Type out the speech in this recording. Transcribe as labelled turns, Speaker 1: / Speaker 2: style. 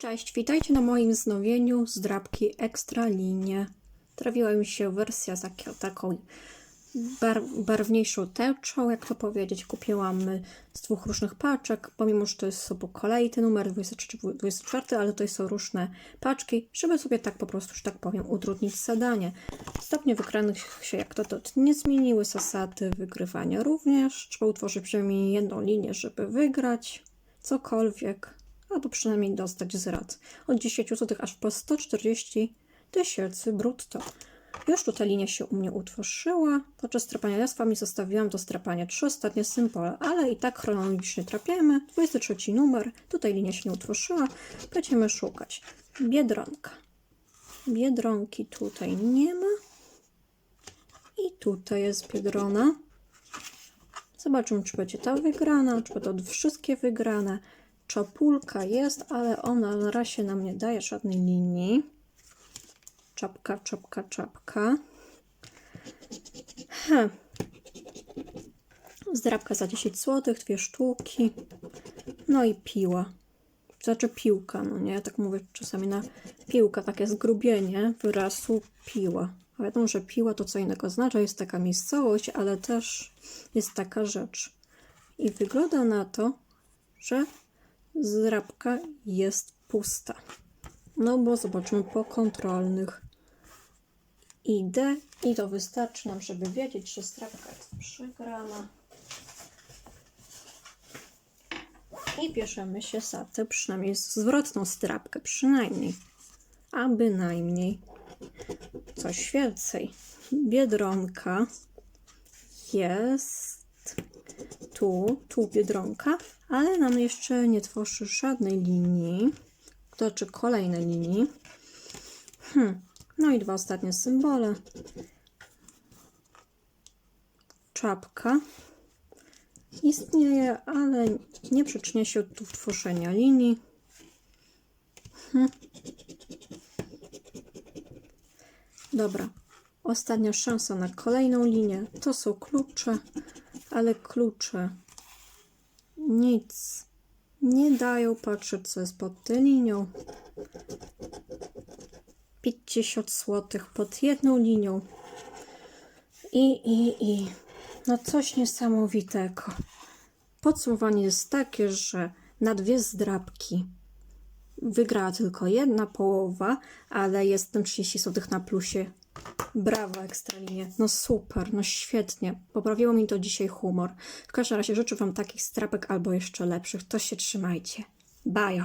Speaker 1: Cześć, witajcie na moim wznowieniu z drapki Extra Linie. Trafiła mi się wersja z taką, taką bar barwniejszą tęczą, jak to powiedzieć. Kupiłam y, z dwóch różnych paczek, pomimo że to jest po kolei ten numer 23-24, ale to są różne paczki, żeby sobie tak po prostu, że tak powiem, utrudnić zadanie. Stopnie wygranych się jak to, to nie zmieniły, zasady wygrywania również. Trzeba utworzyć przynajmniej jedną linię, żeby wygrać cokolwiek albo przynajmniej dostać z rad. Od 10 zł aż po 140 tysięcy brutto. Już tutaj linia się u mnie utworzyła. Podczas trapania jasłami zostawiłam do strapania trzy ostatnie symbole, ale i tak chronologicznie trapiamy. 23 numer. Tutaj linia się nie utworzyła. Będziemy szukać. Biedronka. Biedronki tutaj nie ma. I tutaj jest Biedrona. Zobaczymy, czy będzie ta wygrana, czy będą wszystkie wygrane. Czapulka jest, ale ona na razie nam nie daje żadnej linii. Czapka, czapka, czapka. Ha. Zdrabka za 10 zł, dwie sztuki. No i piła. Znaczy piłka, no nie? Ja tak mówię czasami na piłka, takie zgrubienie wyrazu piła. A wiadomo, że piła to co innego oznacza, jest taka miejscowość, ale też jest taka rzecz. I wygląda na to, że zdrabka jest pusta. No bo zobaczymy po kontrolnych. Idę i to wystarczy nam, żeby wiedzieć, że zdrabka jest przegrana. I bierzemy się za tę przynajmniej zwrotną strapkę, przynajmniej. A bynajmniej coś więcej. Biedronka jest tu, tu biedronka, ale nam jeszcze nie tworzy żadnej linii, to znaczy kolejnej linii. Hmm. No i dwa ostatnie symbole. Czapka istnieje, ale nie przyczynia się do tworzenia linii. Hmm. Dobra, ostatnia szansa na kolejną linię. To są klucze, ale klucze nic nie dają. Patrzę, co jest pod tą linią. 50 zł pod jedną linią. I, i, i. No coś niesamowitego. Podsumowanie jest takie, że na dwie zdrabki wygrała tylko jedna połowa, ale jestem 30 zł na plusie. Brawo, Ekstralinie. No super, no świetnie. Poprawiło mi to dzisiaj humor. W każdym razie życzę Wam takich strapek albo jeszcze lepszych. To się trzymajcie. Bajo.